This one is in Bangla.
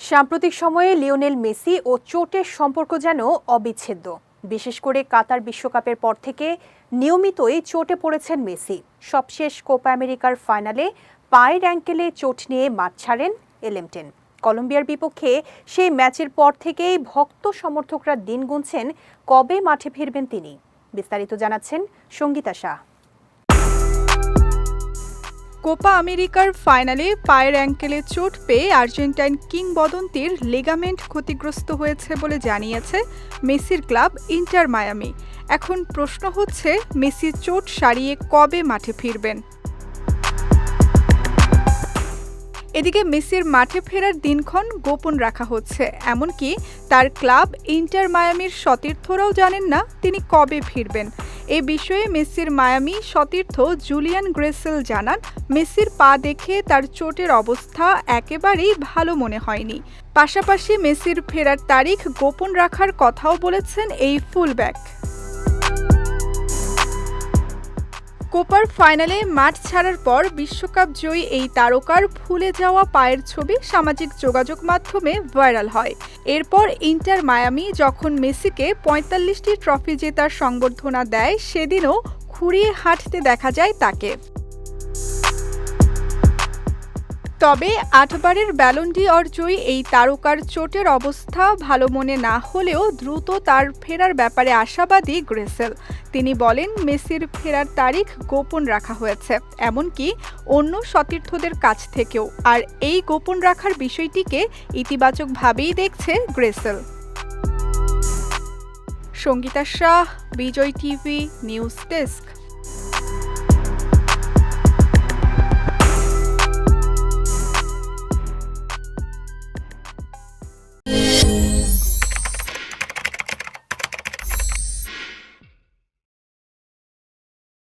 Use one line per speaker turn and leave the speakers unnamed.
সাম্প্রতিক সময়ে লিওনেল মেসি ও চোটের সম্পর্ক যেন অবিচ্ছেদ্য। বিশেষ করে কাতার বিশ্বকাপের পর থেকে নিয়মিতই চোটে পড়েছেন মেসি। সবশেষ কোপা আমেরিকার ফাইনালে পায়ের অ্যাঙ্কেলে চোট নিয়ে মাঠ ছাড়েন এলেমটেন। কলম্বিয়ার বিপক্ষে সেই ম্যাচের পর থেকেই ভক্ত সমর্থকরা দিন গুনছেন কবে মাঠে ফিরবেন তিনি। বিস্তারিত জানাচ্ছেন সঙ্গীতা শাহ।
কোপা আমেরিকার ফাইনালে পায়ের অ্যাঙ্কেলে চোট পেয়ে আর্জেন্টাইন কিংবদন্তির লিগামেন্ট ক্ষতিগ্রস্ত হয়েছে বলে জানিয়েছে মেসির ক্লাব ইন্টার মায়ামি। এখন প্রশ্ন হচ্ছে মেসি চোট সারিয়ে কবে মাঠে ফিরবেন? এদিকে মেসির মাঠে ফেরার দিনক্ষণ গোপন রাখা হচ্ছে। এমনকি তার ক্লাব ইন্টার মায়ামির সতীর্থরাও জানেন না তিনি কবে ফিরবেন। এ বিষয়ে মেসির মায়ামি সতীর্থ জুলিয়ান গ্রেসেল জানান, মেসির পা দেখে তার চোটের অবস্থা একেবারেই ভালো মনে হয়নি। পাশাপাশি মেসির ফেরার তারিখ গোপন রাখার কথাও বলেছেন এই ফুলব্যাক। কোপার ফাইনালে মাঠ ছাড়ার পর বিশ্বকাপ জয়ী এই তারকার ফুলে যাওয়া পায়ের ছবি সামাজিক যোগাযোগ মাধ্যমে ভাইরাল হয়। এরপর ইন্টার মায়ামি যখন মেসিকে পঁয়তাল্লিশটি ট্রফি জেতার সংবর্ধনা দেয়, সেদিনও খুঁড়িয়ে হাঁটতে দেখা যায় তাকে। তবে আটবারের ব্যালন্ডি অর্জয়ী এই তারকার চোটের অবস্থা ভালো মনে না হলেও দ্রুত তার ফেরার ব্যাপারে আশাবাদী গ্রেসেল। তিনি বলেন, মেসির ফেরার তারিখ গোপন রাখা হয়েছে, এমনকি অন্য সতীর্থদের কাছ থেকেও। আর এই গোপন রাখার বিষয়টিকে ইতিবাচকভাবেই দেখছে গ্রেসেল। Sangeeta Shah, Bijoy TV, news desk.